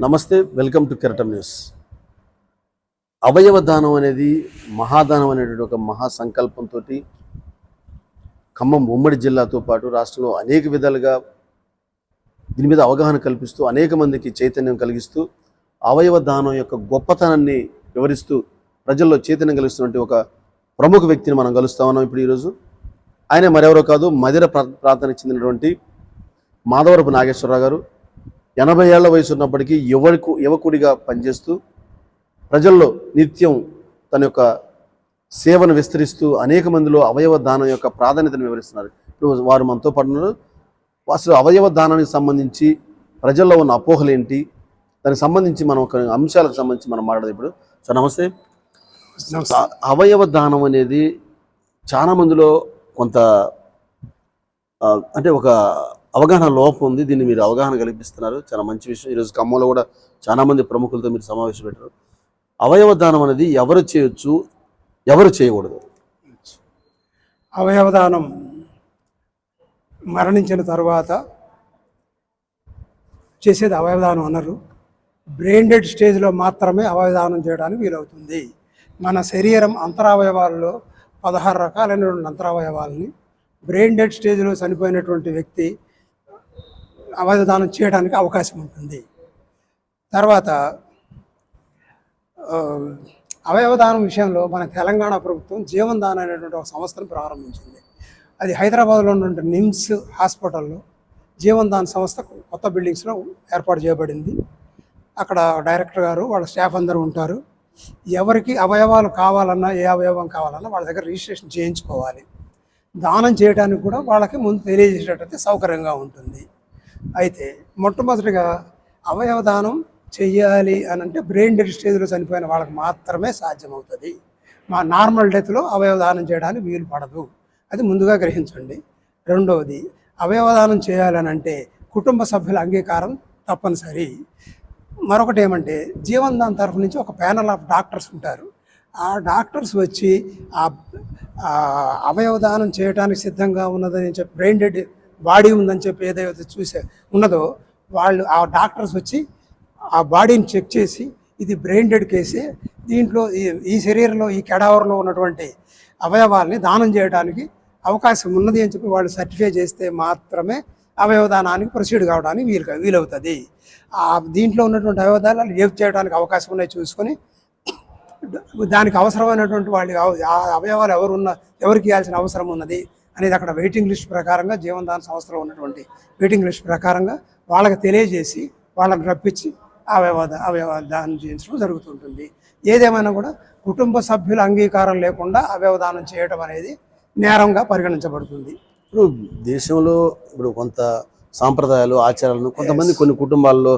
నమస్తే welcome to కెరటం news. అవయవ దానం అనేది మహాదానం అనేటువంటి ఒక మహా సంకల్పంతో ఖమ్మం ఉమ్మడి జిల్లాతో పాటు రాష్ట్రంలో అనేక విధాలుగా దీని మీద అవగాహన కల్పిస్తూ అనేక మందికి చైతన్యం కలిగిస్తూ అవయవ దానం యొక్క గొప్పతనాన్ని వివరిస్తూ ప్రజల్లో చైతన్యం కలిగిస్తున్నటువంటి ఒక ప్రముఖ వ్యక్తిని మనం కలుస్తా ఉన్నాం ఇప్పుడు ఈరోజు. ఆయన మరెవరో కాదు మదిర ప్రా- ప్రాంతానికి చెందినటువంటి మాధవరపు నాగేశ్వరరావు గారు. ఎనభై ఏళ్ళ వయసు ఉన్నప్పటికీ యువకు యువకుడిగా పనిచేస్తూ ప్రజల్లో నిత్యం తన యొక్క సేవను విస్తరిస్తూ అనేక మందిలో అవయవ దానం యొక్క ప్రాధాన్యతను వివరిస్తున్నారు. ఇప్పుడు వారు మనతో పాటు ఉన్నారు. అసలు అవయవ దానానికి సంబంధించి ప్రజల్లో ఉన్న అపోహలు ఏంటి? దానికి సంబంధించి మనం ఒక అంశాలకు సంబంధించి మనం మాట్లాడదు ఇప్పుడు. సో నమస్తే. అవయవ దానం అనేది చాలా మందిలో కొంత అంటే ఒక అవగాహన లోపం ఉంది. దీన్ని మీరు అవగాహన కల్పిస్తున్నారు. చాలా మంచి విషయం. ఈరోజు ఖమ్మంలో కూడా చాలా మంది ప్రముఖులతో మీరు సమావేశం పెట్టారు అవయవ దానం అనేది ఎవరు చేయొచ్చు? ఎవరు చేయకూడదు? అవయవదానం మరణించిన తర్వాత చేసేది అవయవదానం అన్నారు. బ్రెయిన్ డెడ్ స్టేజ్లో మాత్రమే అవయవదానం చేయడానికి వీలవుతుంది. మన శరీరం అంతరావయవాలలో పదహారు రకాలైనటువంటి అంతరావయవాలని బ్రెయిన్ డెడ్ స్టేజ్లో చనిపోయినటువంటి వ్యక్తి అవయవదానం చేయడానికి అవకాశం ఉంటుంది. తర్వాత అవయవదానం విషయంలో మన తెలంగాణ ప్రభుత్వం జీవన్ అనేటువంటి ఒక సంస్థను ప్రారంభించింది. అది హైదరాబాద్లో ఉన్నటువంటి నిమ్స్ హాస్పిటల్లో జీవన్ సంస్థ కొత్త బిల్డింగ్స్లో ఏర్పాటు చేయబడింది. అక్కడ డైరెక్టర్ గారు వాళ్ళ స్టాఫ్ అందరూ ఉంటారు. ఎవరికి అవయవాలు కావాలన్నా ఏ అవయవం కావాలన్నా వాళ్ళ దగ్గర రిజిస్ట్రేషన్ చేయించుకోవాలి. దానం చేయడానికి కూడా వాళ్ళకి ముందు తెలియజేసేటట్టు సౌకర్యంగా ఉంటుంది. అయితే మొట్టమొదటిగా అవయవదానం చెయ్యాలి అని అంటే బ్రెయిన్ డెడ్ స్టేజ్లో చనిపోయిన వాళ్ళకి మాత్రమే సాధ్యమవుతుంది. మా నార్మల్ డెత్లో అవయవదానం చేయడానికి వీలు పడదు. అది ముందుగా గ్రహించండి. రెండవది అవయవదానం చేయాలని అంటే కుటుంబ సభ్యుల అంగీకారం తప్పనిసరి. మరొకటి ఏమంటే జీవన్ దాన్ తరఫు నుంచి ఒక ప్యానల్ ఆఫ్ డాక్టర్స్ ఉంటారు. ఆ డాక్టర్స్ వచ్చి ఆ అవయవదానం చేయడానికి సిద్ధంగా ఉన్నదని చెప్పి బ్రెయిన్ డెడ్ బాడీ ఉందని చెప్పి ఏదైతే చూసే ఉన్నదో వాళ్ళు ఆ డాక్టర్స్ వచ్చి ఆ బాడీని చెక్ చేసి ఇది బ్రెయిన్ డెడ్ కేసే దీంట్లో ఈ ఈ శరీరంలో ఈ కెడావర్లో ఉన్నటువంటి అవయవాల్ని దానం చేయడానికి అవకాశం ఉన్నది అని చెప్పి వాళ్ళు సర్టిఫై చేస్తే మాత్రమే అవయవదానానికి ప్రొసీడ్ కావడానికి వీలు వీలవుతుంది. ఆ దీంట్లో ఉన్నటువంటి అవయవదానాలు ఏవి చేయడానికి అవకాశం ఉన్నాయి చూసుకొని దానికి అవసరమైనటువంటి వాళ్ళు ఆ అవయవాలు ఎవరు ఉన్న ఎవరికి ఇవ్వాల్సిన అవసరం ఉన్నది అనేది అక్కడ వెయిటింగ్ లిస్ట్ ప్రకారంగా జీవనదాన సంస్థలో ఉన్నటువంటి వెయిటింగ్ లిస్ట్ ప్రకారంగా వాళ్ళకి తెలియజేసి వాళ్ళని రప్పించి అవయవ అవయవ దానం చేయించడం జరుగుతుంటుంది. ఏదేమైనా కూడా కుటుంబ సభ్యుల అంగీకారం లేకుండా అవయవదానం చేయడం అనేది నేరంగా పరిగణించబడుతుంది. ఇప్పుడు దేశంలో ఇప్పుడు కొంత సాంప్రదాయాలు ఆచారాలను కొంతమంది కొన్ని కుటుంబాల్లో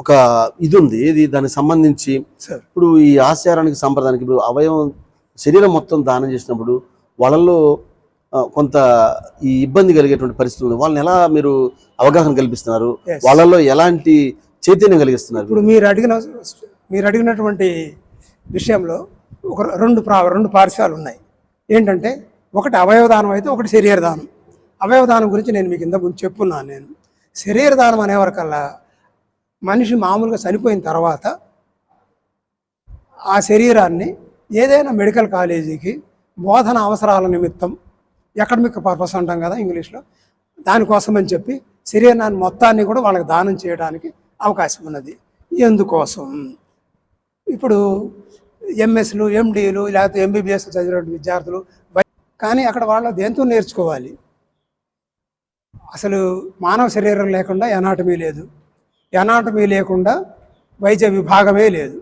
ఒక ఇది ఉంది. ఇది దానికి సంబంధించి ఇప్పుడు ఈ ఆచారానికి సంప్రదాయానికి ఇప్పుడు అవయవం శరీరం మొత్తం దానం చేసినప్పుడు వాళ్ళల్లో కొంత ఈ ఇబ్బంది కలిగేటువంటి పరిస్థితులు ఉంది. వాళ్ళని ఎలా మీరు అవగాహన కల్పిస్తున్నారు. వాళ్ళల్లో ఎలాంటి చైతన్యం కలిగిస్తున్నారు? ఇప్పుడు మీరు అడిగిన మీరు అడిగినటువంటి విషయంలో ఒక రెండు ప్రా రెండు పార్శ్వాలు ఉన్నాయి. ఏంటంటే ఒకటి అవయవదానం అయితే ఒకటి శరీర దానం అవయవదానం గురించి నేను మీకు ఇంతకు ముందు చెప్పున్నాను నేను. శరీర దానం అనేవరకల్లా మనిషి మామూలుగా చనిపోయిన తర్వాత ఆ శరీరాన్ని ఏదైనా మెడికల్ కాలేజీకి బోధన అవసరాల నిమిత్తం ఎకడమిక్ పర్పస్ అంటాం కదా ఇంగ్లీష్లో. దానికోసమని చెప్పి శరీరాన్ని మొత్తాన్ని కూడా వాళ్ళకి దానం చేయడానికి అవకాశం ఉన్నది. ఎందుకోసం? ఇప్పుడు ఎంఎస్లు ఎండీలు లేకపోతే ఎంబీబీఎస్ చదివినటువంటి విద్యార్థులు కానీ అక్కడ వాళ్ళు దేంతో నేర్చుకోవాలి? అసలు మానవ శరీరం లేకుండా ఎనాటమీ లేదు. ఎనాటమీ లేకుండా వైద్య విభాగమే లేదు.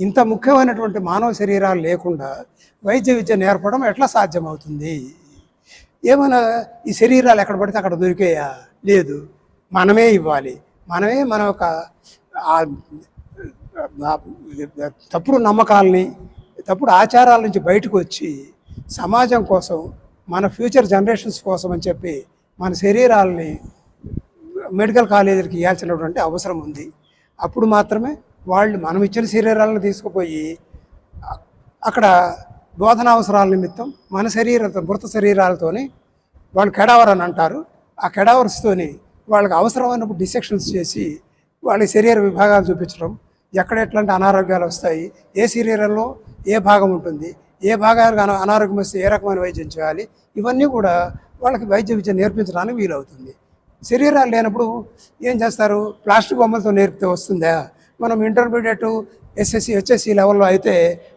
ఇంత ముఖ్యమైనటువంటి మానవ శరీరాలు లేకుండా వైద్య విద్య నేర్పడం ఎట్లా సాధ్యమవుతుంది? ఏమైనా ఈ శరీరాలు ఎక్కడ పడితే అక్కడ దొరికేయా? లేదు. మనమే ఇవ్వాలి. మనమే మన యొక్క తప్పుడు నమ్మకాలని తప్పుడు ఆచారాల నుంచి బయటకు వచ్చి సమాజం కోసం మన ఫ్యూచర్ జనరేషన్స్ కోసం అని చెప్పి మన శరీరాలని మెడికల్ కాలేజీలకి ఇవ్వాల్సినటువంటి అవసరం ఉంది. అప్పుడు మాత్రమే వాళ్ళు మనం ఇచ్చిన శరీరాలను తీసుకుపోయి అక్కడ బోధన అవసరాల నిమిత్తం మన శరీరంతో మృత శరీరాలతోని వాళ్ళు కెడావర్ అని అంటారు. ఆ కెడావర్స్తోని వాళ్ళకి అవసరమైనప్పుడు డిసెక్షన్స్ చేసి వాళ్ళ శరీర విభాగాలు చూపించడం ఎక్కడ ఎట్లాంటి అనారోగ్యాలు వస్తాయి ఏ శరీరంలో ఏ భాగం ఉంటుంది ఏ భాగాలకు అనారోగ్యం వస్తే ఏ రకమైన వైద్యం చేయాలి ఇవన్నీ కూడా వాళ్ళకి వైద్య విద్య నేర్పించడానికి వీలవుతుంది. శరీరాలు లేనప్పుడు ఏం చేస్తారు? ప్లాస్టిక్ బొమ్మలతో నేర్పితే వస్తుందా? మనం ఇంటర్మీడియట్ ఎస్ఎస్సి హెచ్ఎస్సి లెవెల్లో అయితే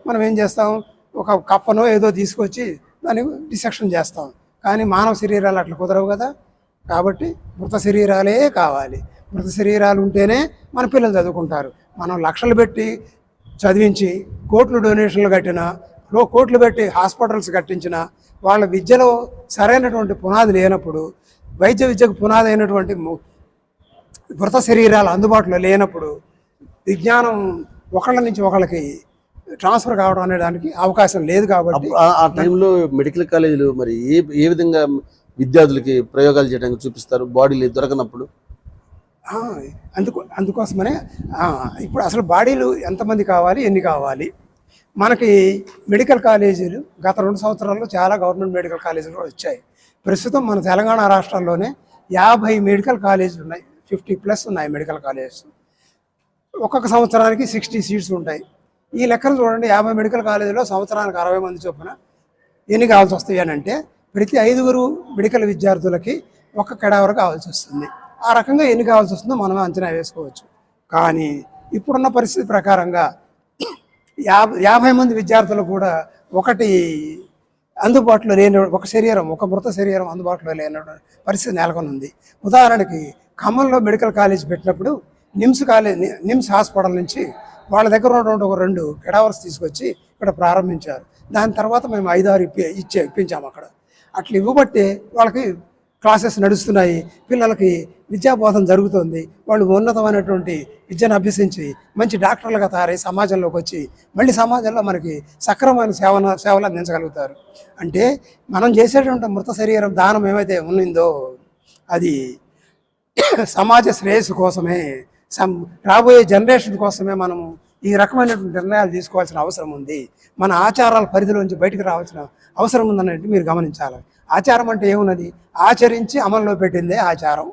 మనం ఏం చేస్తాం? ఒక కప్పనో ఏదో తీసుకొచ్చి దాన్ని డిసెక్షన్ చేస్తాం. కానీ మానవ శరీరాలు అట్లా కుదరవు కదా. కాబట్టి మృత శరీరాలే కావాలి. మృత శరీరాలు ఉంటేనే మన పిల్లలు చదువుకుంటారు. మనం లక్షలు పెట్టి చదివించి కోట్లు డొనేషన్లు కట్టిన లో కోట్లు పెట్టి హాస్పిటల్స్ కట్టించిన వాళ్ళ విద్యలో సరైనటువంటి పునాది లేనప్పుడు వైద్య విద్యకు పునాది అయినటువంటి మృత శరీరాలు అందుబాటులో లేనప్పుడు విజ్ఞానం ఒకళ్ళ నుంచి ఒకళ్ళకి ట్రాన్స్ఫర్ కావడం అనే దానికి అవకాశం లేదు కాబట్టి ఆ- టైంలో మెడికల్ కాలేజీలు మరి ఏ ఏ విధంగా విద్యార్థులకి ప్రయోగాలు చేయడానికి చూపిస్తారు? బాడీలు దొరకనప్పుడు? అందుకు అందుకోసమనే ఇప్పుడు అసలు బాడీలు ఎంతమంది కావాలి ఎన్ని కావాలి? మనకి మెడికల్ కాలేజీలు గత రెండు సంవత్సరాల్లో చాలా గవర్నమెంట్ మెడికల్ కాలేజీలు కూడా వచ్చాయి. ప్రస్తుతం మన తెలంగాణ రాష్ట్రంలోనే యాభై మెడికల్ కాలేజీలు ఉన్నాయి. ఫిఫ్టీ ప్లస్ ఉన్నాయి మెడికల్ కాలేజెస్ ఒక్కొక్క సంవత్సరానికి సిక్స్టీ సీట్స్ ఉంటాయి. ఈ లెక్కలు చూడండి యాభై మెడికల్ కాలేజీలో సంవత్సరానికి అరవై మంది చొప్పున ఎన్ని కావాల్సి వస్తాయి అని అంటే ప్రతి ఐదుగురు మెడికల్ విద్యార్థులకి ఒక కెడావర్ కావాల్సి వస్తుంది. ఆ రకంగా ఎన్ని కావాల్సి వస్తుందో మనమే అంచనా వేసుకోవచ్చు. కానీ ఇప్పుడున్న పరిస్థితి ప్రకారంగా యాభై యాభై మంది విద్యార్థులు కూడా ఒకటి అందుబాటులో లేని ఒక శరీరం ఒక మృత శరీరం అందుబాటులో లేని పరిస్థితి నెలకొని ఉంది ఉదాహరణకి ఖమ్మంలో మెడికల్ కాలేజ్ పెట్టినప్పుడు నిమ్స్ కాలేజ్ నిమ్స్ హాస్పిటల్ నుంచి వాళ్ళ దగ్గర ఉన్నటువంటి ఒక రెండు కెడావర్స్ తీసుకొచ్చి ఇక్కడ ప్రారంభించారు. దాని తర్వాత మేము ఐదారు ఇప్పి ఇచ్చే ఇప్పించాము అక్కడ. అట్లా ఇవ్వబట్టే వాళ్ళకి క్లాసెస్ నడుస్తున్నాయి పిల్లలకి విద్యాబోధన జరుగుతుంది వాళ్ళు ఉన్నతమైనటువంటి విద్యను అభ్యసించి మంచి డాక్టర్లుగా తయారై సమాజంలోకి వచ్చి మళ్ళీ సమాజంలో మనకి సక్రమైన సేవన సేవలు అందించగలుగుతారు. అంటే మనం చేసేటువంటి మృత శరీరం దానం ఏమైతే ఉన్నిందో అది సమాజ శ్రేయస్సు కోసమే రాబోయే జనరేషన్ కోసమే మనము ఈ రకమైనటువంటి నిర్ణయాలు తీసుకోవాల్సిన అవసరం ఉంది. మన ఆచారాల పరిధిలోంచి బయటకు రావాల్సిన అవసరం ఉందన్నట్టు మీరు గమనించాలి. ఆచారం అంటే ఏమున్నది? ఆచరించి అమల్లో పెట్టిందే ఆచారం.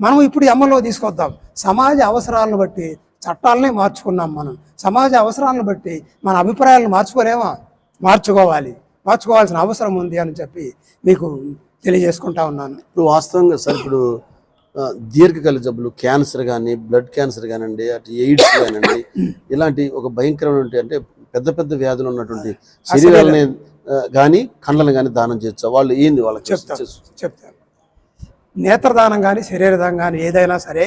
మనం ఇప్పుడు అమల్లో తీసుకొద్దాం. సమాజ అవసరాలను బట్టి చట్టాలనే మార్చుకున్నాం మనం. సమాజ అవసరాలను బట్టి మన అభిప్రాయాలను మార్చుకోలేమా? మార్చుకోవాలి. మార్చుకోవాల్సిన అవసరం ఉంది అని చెప్పి మీకు తెలియజేసుకుంటా ఉన్నాను. ఇప్పుడు వాస్తవంగా సార్ ఇప్పుడు దీర్ఘకాల జబ్బులు క్యాన్సర్ కానీ బ్లడ్ క్యాన్సర్ కానివ్వండి అటు ఎయిడ్స్ కానివ్వండి ఇలాంటి ఒక భయంకరమైన అంటే పెద్ద పెద్ద వ్యాధులు ఉన్నటువంటి శరీరాలని కానీ కళ్ళని కానీ దానం చేయొచ్చు? వాళ్ళు ఏంది వాళ్ళకి చెప్తాను చెప్తాను నేత్రదానం కానీ శరీరదానం కానీ ఏదైనా సరే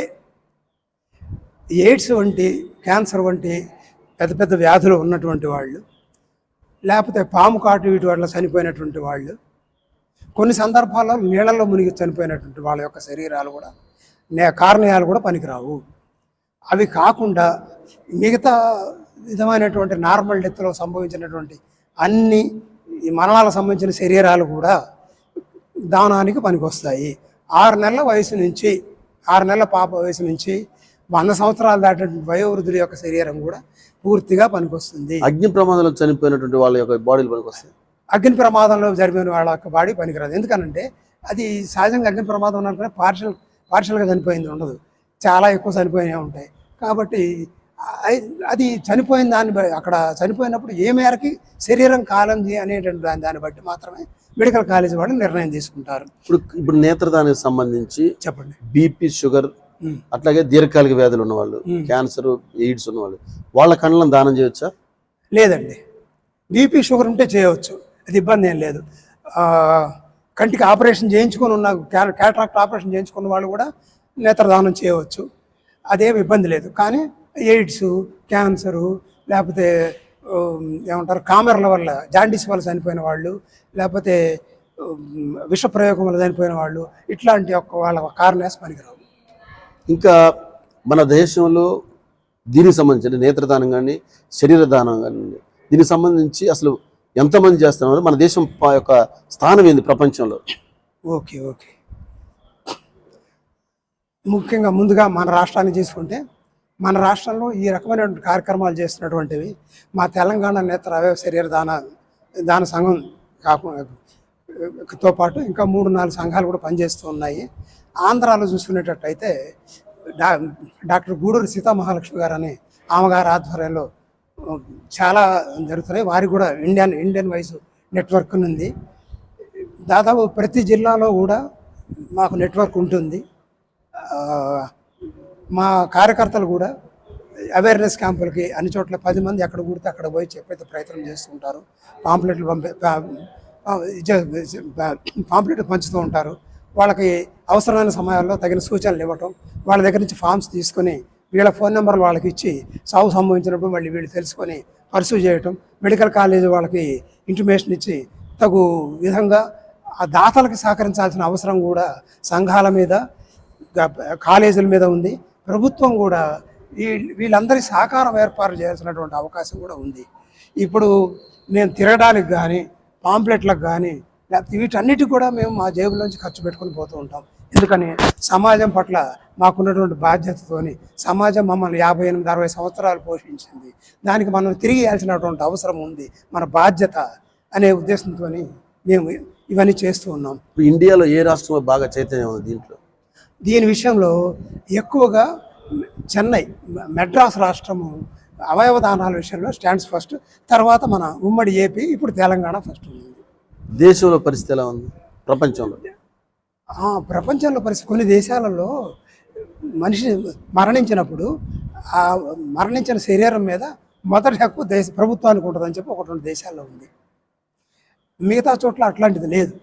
ఎయిడ్స్ వంటి క్యాన్సర్ వంటి పెద్ద పెద్ద వ్యాధులు ఉన్నటువంటి వాళ్ళు లేకపోతే పాము కాటు వీటి వల్ల చనిపోయినటువంటి వాళ్ళు కొన్ని సందర్భాల్లో నీళ్ళల్లో మునిగి చనిపోయినటువంటి వాళ్ళ యొక్క శరీరాలు కూడా నే కారణయాలు కూడా పనికిరావు. అవి కాకుండా మిగతా విధమైనటువంటి నార్మల్ డెత్లో సంభవించినటువంటి అన్ని ఈ మరణాలకు సంబంధించిన శరీరాలు కూడా దానానికి పనికొస్తాయి. ఆరు నెలల వయసు నుంచి ఆరు నెలల పాప వయసు నుంచి వంద సంవత్సరాలు దాటినటువంటి వయోవృద్ధుల యొక్క శరీరం కూడా పూర్తిగా పనికొస్తుంది. అగ్ని ప్రమాదంలో చనిపోయినటువంటి వాళ్ళ యొక్క బాడీలు పనికొస్తాయి. అగ్ని ప్రమాదంలో జరిపిన వాళ్ళ యొక్క బాడీ పనికిరాదు. ఎందుకనంటే అది సహజంగా అగ్ని ప్రమాదం ఉన్నప్పుడు పార్షల్ పార్షల్గా చనిపోయింది ఉండదు. చాలా ఎక్కువ చనిపోయినవి ఉంటాయి. కాబట్టి అది చనిపోయిన దాన్ని అక్కడ చనిపోయినప్పుడు ఏ మేరకి శరీరం కాలంది అనేటువంటి దాని దాన్ని బట్టి మాత్రమే మెడికల్ కాలేజ్ వాళ్ళు నిర్ణయం తీసుకుంటారు. ఇప్పుడు ఇప్పుడు నేత్రదానికి సంబంధించి చెప్పండి. BP sugar. అట్లాగే దీర్ఘకాలిక వ్యాధులు ఉన్నవాళ్ళు. క్యాన్సర్ ఎయిడ్స్ ఉన్నవాళ్ళు వాళ్ళ కళ్ళను దానం చేయొచ్చా? లేదండి. బీపీ షుగర్ ఉంటే చేయవచ్చు. అది ఇబ్బంది ఏం లేదు. కంటికి ఆపరేషన్ చేయించుకొని ఉన్న క్యాట్రాక్ట్ ఆపరేషన్ చేయించుకున్న వాళ్ళు కూడా నేత్రదానం చేయవచ్చు. అదేమి ఇబ్బంది లేదు. కానీ ఎయిడ్స్ క్యాన్సరు లేకపోతే ఏమంటారు కామెర్ల వల్ల జాండీస్ వల్ల చనిపోయిన వాళ్ళు లేకపోతే విషప్రయోగం విష ప్రయోగం వల్ల చనిపోయిన వాళ్ళు ఇట్లాంటి ఒక వాళ్ళ కారణాస్ పనికిరావు. ఇంకా మన దేశంలో దీనికి సంబంధించి నేత్రదానం కానీ శరీరదానం కానీ దీనికి సంబంధించి అసలు ఎంతమంది చేస్తున్నారు? మన దేశం యొక్క స్థానం ఏంది ప్రపంచంలో? Okay okay. ముఖ్యంగా ముందుగా మన రాష్ట్రాన్ని తీసుకుంటే మన రాష్ట్రంలో ఈ రకమైనటువంటి కార్యక్రమాలు చేస్తున్నటువంటివి మా తెలంగాణ నేత్ర అవయవ శరీర దాన దాన సంఘం కాకుండా తో పాటు ఇంకా మూడు నాలుగు సంఘాలు కూడా పనిచేస్తూ ఉన్నాయి. ఆంధ్రాలో చూసుకునేటట్టయితే డా డాక్టర్ గూడూరు సీతామహాలక్ష్మి గారు అని ఆమెగారి ఆధ్వర్యంలో చాలా జరుగుతున్నాయి. వారికి కూడా ఇండియన్ ఇండియన్ వైస్ నెట్వర్క్ ఉంది దాదాపు ప్రతి జిల్లాలో కూడా మాకు నెట్వర్క్ ఉంటుంది. మా కార్యకర్తలు కూడా అవేర్నెస్ క్యాంపులకి అన్ని చోట్ల పది మంది ఎక్కడ కూడితే అక్కడ పోయి చెప్పైతే ప్రయత్నం చేస్తుంటారు. పాంప్లెట్లు పంపి పాంప్లెట్లు పంచుతూ ఉంటారు. వాళ్ళకి అవసరమైన సమయాల్లో తగిన సూచనలు ఇవ్వటం వాళ్ళ దగ్గర నుంచి ఫామ్స్ తీసుకొని వీళ్ళ ఫోన్ నెంబర్లు వాళ్ళకి ఇచ్చి సాగు సంభవించినప్పుడు మళ్ళీ వీళ్ళు తెలుసుకొని పర్సూ చేయటం మెడికల్ కాలేజ్ వాళ్ళకి ఇంటిమేషన్ ఇచ్చి తగు విధంగా ఆ దాతలకు సహకరించాల్సిన అవసరం కూడా సంఘాల మీద కాలేజీల మీద ఉంది. ప్రభుత్వం కూడా ఈ వీళ్ళందరి సహకారం ఏర్పాటు చేయాల్సినటువంటి అవకాశం కూడా ఉంది. ఇప్పుడు మేము తిరగడానికి కానీ పాంప్లెట్లకు కానీ లేకపోతే వీటన్నిటికీ కూడా మేము మా జేబులోంచి ఖర్చు పెట్టుకుని పోతూ ఉంటాం. ఎందుకని సమాజం పట్ల మాకున్నటువంటి బాధ్యతతోని సమాజం మమ్మల్ని యాభై ఎనిమిది అరవై సంవత్సరాలు పోషించింది. దానికి మనం తిరిగి ఇవ్వాల్సినటువంటి అవసరం ఉంది. మన బాధ్యత అనే ఉద్దేశంతో మేము ఇవన్నీ చేస్తూ ఉన్నాం. ఇండియాలో ఏ రాష్ట్రంలో బాగా చైతన్యం ఉంది దీంట్లో? దీని విషయంలో ఎక్కువగా చెన్నై మెడ్రాస్ రాష్ట్రము అవయవ దానాల విషయంలో స్టాండ్స్ ఫస్ట్. తర్వాత మన ఉమ్మడి ఏపీ ఇప్పుడు తెలంగాణ ఫస్ట్ ఉంది. దేశంలో పరిస్థితి ఎలా ఉంది? ప్రపంచంలో? ప్రపంచంలో పరిస్థితి కొన్ని దేశాలలో మనిషి మరణించినప్పుడు ఆ మరణించిన శరీరం మీద మొదటి హక్కు దేశ ప్రభుత్వానికి ఉంటుందని చెప్పి ఒకటి రెండు దేశాల్లో ఉంది. మిగతా చోట్ల అట్లాంటిది లేదు.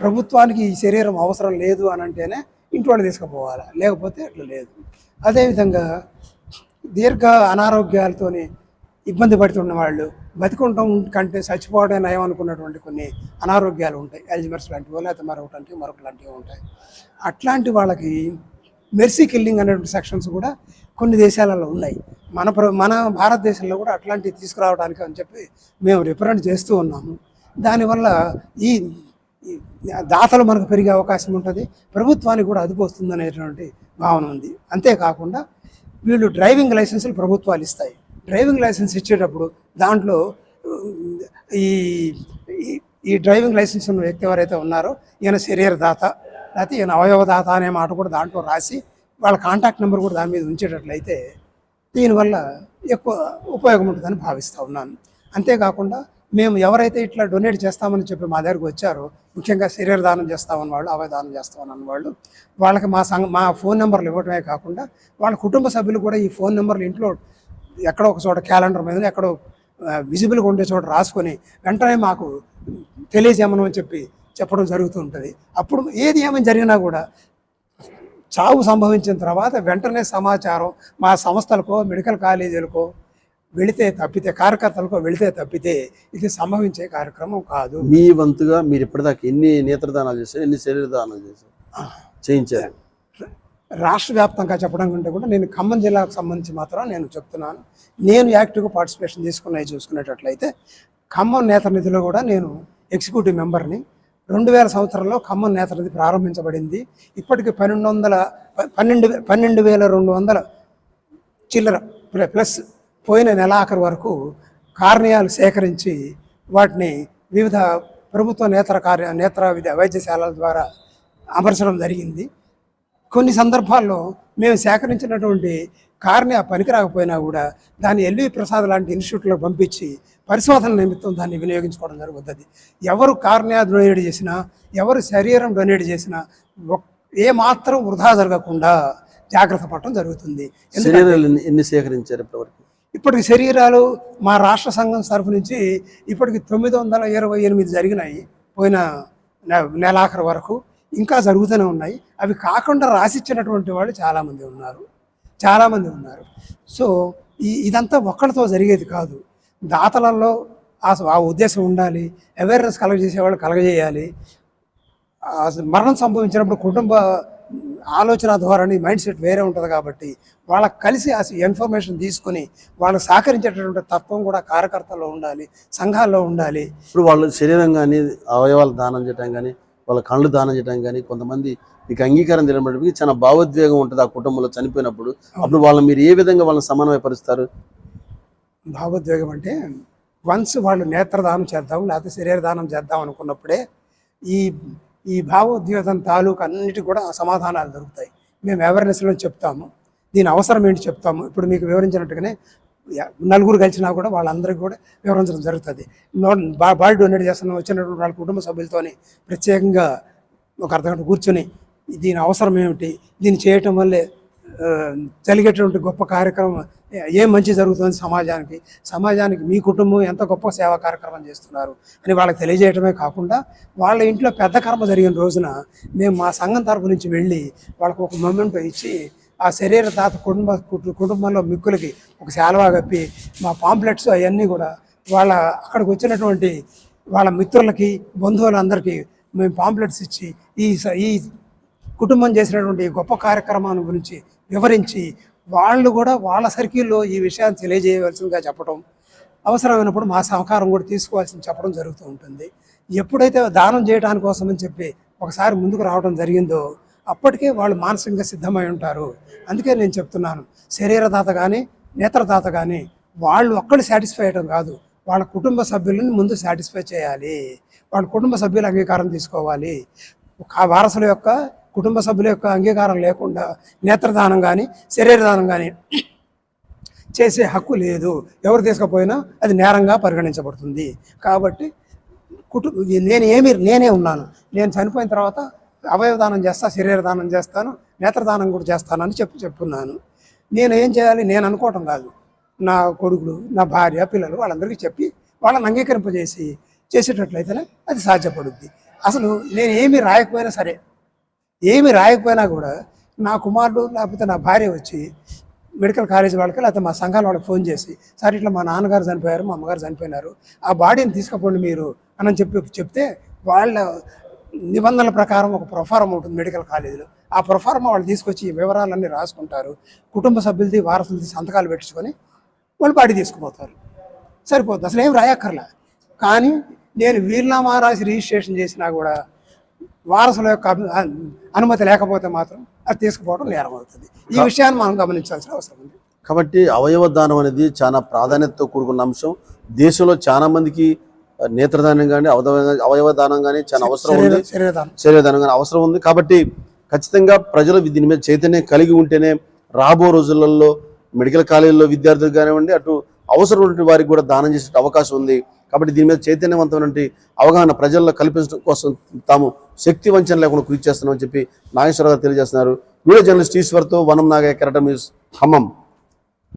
ప్రభుత్వానికి ఈ శరీరం అవసరం లేదు అని అంటేనే ఇంటి వాళ్ళు తీసుకుపోవాలి? లేకపోతే అట్లా లేదు. అదేవిధంగా దీర్ఘ అనారోగ్యాలతోని ఇబ్బంది పడుతున్న వాళ్ళు బతికుంటాం కంటే చచ్చిపోవడం నయం అనుకున్నటువంటి కొన్ని అనారోగ్యాలు ఉంటాయి. ఎల్జిమర్స్ లాంటివి లేకపోతే మరొకటి మరొక లాంటివి ఉంటాయి. అట్లాంటి వాళ్ళకి మెర్సీ కిల్లింగ్ అనేటువంటి సెక్షన్స్ కూడా కొన్ని దేశాలలో ఉన్నాయి. మన ప్ర మన భారతదేశంలో కూడా అట్లాంటివి తీసుకురావడానికి అని చెప్పి మేము రిప్రజెంట్ చేస్తూ ఉన్నాము. దానివల్ల ఈ ఈ దాతలు మనకు పెరిగే అవకాశం ఉంటుంది. ప్రభుత్వానికి కూడా అదుపు వస్తుంది అనేటువంటి భావన ఉంది. అంతేకాకుండా వీళ్ళు డ్రైవింగ్ లైసెన్సులు ప్రభుత్వాలు ఇస్తాయి. డ్రైవింగ్ లైసెన్స్ ఇచ్చేటప్పుడు దాంట్లో ఈ ఈ- ఈ డ్రైవింగ్ లైసెన్స్ ఉన్న వ్యక్తి ఎవరైతే ఉన్నారో ఈయన శరీరదాత లేకపోతే ఈయన అవయవదాత అనే మాట కూడా దాంట్లో రాసి వాళ్ళ కాంటాక్ట్ నెంబర్ కూడా దాని మీద ఉంచేటట్లయితే దీనివల్ల ఎక్కువ ఉపయోగం ఉంటుందని భావిస్తూ ఉన్నాను. అంతేకాకుండా మేము ఎవరైతే ఇట్లా డొనేట్ చేస్తామని చెప్పి మా దగ్గరకు వచ్చారో ముఖ్యంగా శరీర దానం చేస్తామని వాళ్ళు అవయదానం చేస్తామని వాళ్ళు వాళ్ళకి మా సంఘ మా ఫోన్ నెంబర్లు ఇవ్వడమే కాకుండా వాళ్ళ కుటుంబ సభ్యులు కూడా ఈ ఫోన్ నెంబర్లు ఇంట్లో ఎక్కడో ఒక చోట క్యాలెండర్ మీద ఎక్కడో విజిబుల్గా ఉండే చోట రాసుకొని వెంటనే మాకు తెలియజేయమని చెప్పి చెప్పడం జరుగుతూ ఉంటుంది. అప్పుడు ఏది ఏమైనా జరిగినా కూడా చావు సంభవించిన తర్వాత వెంటనే సమాచారం మా సంస్థలకో మెడికల్ కాలేజీలకో వెళితే తప్పితే కార్యకర్తలకో వెళితే తప్పితే ఇది సంభవించే కార్యక్రమం కాదు. మీ వంతుగా మీరు ఇప్పటిదాకా ఎన్ని నేత్రదానాలు చేశారు ఎన్ని శరీర దానాలు చేశారు చేయించారు? రాష్ట్ర వ్యాప్తంగా చెప్పడం కంటే కూడా నేను ఖమ్మం జిల్లాకు సంబంధించి మాత్రం నేను చెప్తున్నాను. నేను యాక్టివ్గా పార్టిసిపేషన్ తీసుకున్నవి చూసుకునేటట్లయితే ఖమ్మం నేతనిధిలో కూడా నేను ఎగ్జిక్యూటివ్ మెంబర్ని. రెండు వేల సంవత్సరంలో ఖమ్మం నేతనిధి ప్రారంభించబడింది. ఇప్పటికి పన్నెండు వందల పన్నెండు వే- పన్నెండు వేల రెండు వందల చిల్లర ప్లస్ పోయిన నెలాఖరు వరకు కార్నియాలు సేకరించి వాటిని వివిధ ప్రభుత్వ నేత్ర కార్య నేత్ర విద్య వైద్యశాలల ద్వారా అమర్చడం జరిగింది. కొన్ని సందర్భాల్లో మేము సేకరించినటువంటి కార్నియా పనికి రాకపోయినా కూడా దాన్ని ఎల్వి ప్రసాద్ లాంటి ఇన్స్టిట్యూట్లో పంపించి పరిశోధన నిమిత్తం దాన్ని వినియోగించుకోవడం జరుగుతుంది. ఎవరు కార్నియా డొనేట్ చేసినా ఎవరు శరీరం డొనేట్ చేసినా ఏ మాత్రం వృధా జరగకుండా జాగ్రత్త పడటం జరుగుతుంది. ఎన్ని- సేకరించారు ఇప్పటివరకు? ఇప్పటికి శరీరాలు మా రాష్ట్ర సంఘం తరఫు నుంచి ఇప్పటికి తొమ్మిది వందల ఇరవై ఎనిమిది జరిగినాయి పోయిన నెలాఖరు వరకు. ఇంకా జరుగుతూనే ఉన్నాయి. అవి కాకుండా రాసిచ్చినటువంటి వాళ్ళు చాలామంది ఉన్నారు. చాలామంది ఉన్నారు. సో ఈ ఇదంతా ఒక్కడితో జరిగేది కాదు. దాతలలో ఆ ఆ ఉద్దేశం ఉండాలి. అవేర్నెస్ కలగజేసేవాళ్ళు కలగజేయాలి. మరణం సంభవించినప్పుడు కుటుంబ ఆలోచన ధోరణి మైండ్ సెట్ వేరే ఉంటుంది కాబట్టి వాళ్ళకి కలిసి ఆ ఇన్ఫర్మేషన్ తీసుకొని వాళ్ళు సహకరించేటటువంటి తత్వం కూడా కార్యకర్తల్లో ఉండాలి సంఘాల్లో ఉండాలి. ఇప్పుడు వాళ్ళు శరీరం కానీ అవయవాలు దానం చేయడం కానీ వాళ్ళ కళ్ళు దానం చేయడం కానీ కొంతమంది మీకు అంగీకారం తెలియబడికి చాలా భావోద్వేగం ఉంటుంది ఆ కుటుంబంలో చనిపోయినప్పుడు. అప్పుడు వాళ్ళని మీరు ఏ విధంగా వాళ్ళని సమన్వయపరుస్తారు భావోద్వేగం అంటే వన్స్ వాళ్ళు నేత్రదానం చేద్దాం లేకపోతే శరీర దానం చేద్దాం అనుకున్నప్పుడే ఈ ఈ భావోద్వేగం తాలూకు అన్నిటికి కూడా సమాధానాలు దొరుకుతాయి. మేము అవేర్నెస్లో చెప్తాము. దీని అవసరం ఏంటి చెప్తాము. ఇప్పుడు మీకు వివరించినట్టుగానే నలుగురు కలిసినా కూడా వాళ్ళందరికీ కూడా వివరించడం జరుగుతుంది. బాడీ డొనేట్ చేస్తున్న వచ్చినటువంటి వాళ్ళ కుటుంబ సభ్యులతోని ప్రత్యేకంగా ఒక అర్ధగంట కూర్చొని దీని అవసరం ఏమిటి దీన్ని చేయటం వల్లే జరిగేటువంటి గొప్ప కార్యక్రమం ఏ- ఏం మంచి జరుగుతుంది సమాజానికి సమాజానికి మీ కుటుంబం ఎంత గొప్ప సేవా కార్యక్రమం చేస్తున్నారు అని వాళ్ళకి తెలియజేయటమే కాకుండా వాళ్ళ ఇంట్లో పెద్ద కర్మ జరిగిన రోజున మేము మా సంఘం తరపు నుంచి వెళ్ళి వాళ్ళకు ఒక మొమెంటో ఇచ్చి ఆ శరీర తాత కుటుంబ కుటుంబంలో మిక్కులకి ఒక శాలువా కప్పి మా పాంప్లెట్స్ అవన్నీ కూడా వాళ్ళ అక్కడికి వచ్చినటువంటి వాళ్ళ మిత్రులకి బంధువులందరికీ మేము పాంప్లెట్స్ ఇచ్చి ఈ స- ఈ కుటుంబం చేసినటువంటి గొప్ప కార్యక్రమాన్ని గురించి వివరించి వాళ్ళు కూడా వాళ్ళ సర్కిల్లో ఈ విషయాన్ని తెలియజేయవలసిందిగా చెప్పడం అవసరమైనప్పుడు మా సహకారం కూడా తీసుకోవాల్సింది చెప్పడం జరుగుతూ ఉంటుంది. ఎప్పుడైతే దానం చేయడానికి కోసమని చెప్పి ఒకసారి ముందుకు రావడం జరిగిందో అప్పటికే వాళ్ళు మానసికంగా సిద్ధమై ఉంటారు. అందుకే నేను చెప్తున్నాను శరీరదాత కానీ నేత్రదాత కానీ వాళ్ళు ఒక్కళ్ళు సాటిస్ఫై అయ్యడం కాదు. వాళ్ళ కుటుంబ సభ్యులను ముందు సాటిస్ఫై చేయాలి. వాళ్ళ కుటుంబ సభ్యుల అంగీకారం తీసుకోవాలి. ఆ వారసుల యొక్క కుటుంబ సభ్యుల యొక్క అంగీకారం లేకుండా నేత్రదానం కానీ శరీరదానం కానీ చేసే హక్కు లేదు. ఎవరు తీసుకుపోయినా అది నేరంగా పరిగణించబడుతుంది. కాబట్టి కుటుంబ నేను ఏమి నేనే ఉన్నాను. నేను చనిపోయిన తర్వాత అవయవదానం చేస్తా శరీరదానం చేస్తాను నేత్రదానం కూడా చేస్తానని చెప్పు చెప్పున్నాను. నేను ఏం చేయాలి? నేను అనుకోవటం కాదు. నా కొడుకులు నా భార్య పిల్లలు వాళ్ళందరికీ చెప్పి వాళ్ళని అంగీకరింపజేసి చేసేటట్లయితేనే అది సాధ్యపడుద్ది. అసలు నేను ఏమి రాయకపోయినా సరే ఏమి రాయకపోయినా కూడా నా కుమారుడు లేకపోతే నా భార్య వచ్చి మెడికల్ కాలేజ్ వాళ్ళకి లేకపోతే మా సంఘాల వాళ్ళకి ఫోన్ చేసి సార్ ఇట్లా మా నాన్నగారు చనిపోయారు మా అమ్మగారు చనిపోయినారు ఆ బాడీని తీసుకుపోండి మీరు అని చెప్పి చెప్తే వాళ్ళ నిబంధనల ప్రకారం ఒక ప్రొఫారం ఉంటుంది మెడికల్ కాలేజీలో. ఆ ప్రొఫారం వాళ్ళు తీసుకొచ్చి వివరాలన్నీ రాసుకుంటారు. కుటుంబ సభ్యులది వారసులది సంతకాలు పెట్టించుకొని వాళ్ళు బాడీ తీసుకుపోతారు. సరిపోతుంది అసలు ఏం రాయక్కర్లే. కానీ నేను వీలునామా రాసి రిజిస్ట్రేషన్ చేసినా కూడా వారసుల యొక్క అనుమతి లేకపోతే మాత్రం అది తీసుకుపోవడం నేరం అవుతుంది ఈ విషయాన్ని మనం గమనించాల్సిన అవసరం ఉంది. కాబట్టి అవయవ దానం అనేది చాలా ప్రాధాన్యతతో కూడుకున్న అంశం. దేశంలో చాలా మందికి ఆ, నేత్రదానం కానీ అవయవ అవయవ దానం కానీ చాలా అవసరం ఉంది. శరీర శరీరదానం శరీరదానం కానీ అవసరం ఉంది. కాబట్టి ఖచ్చితంగా ప్రజలు దీని మీద చైతన్యం కలిగి ఉంటేనే రాబో రోజులలో మెడికల్ కాలేజీలో విద్యార్థులు కానివ్వండి అటు అవసరం ఉన్నటువంటి వారికి కూడా దానం చేసే అవకాశం ఉంది. కాబట్టి దీని మీద చైతన్యవంతమైన అవగాహన ప్రజల్లో కల్పించడం కోసం తాము శక్తి వంచన లేకుండా కృషి చేస్తున్నామని చెప్పి నాగేశ్వరరావు తెలియజేస్తున్నారు. వీడియో జర్నలిస్ట్ ఈశ్వర్తో వనం నాగయ్య కెరటం న్యూస్ ఖమ్మం.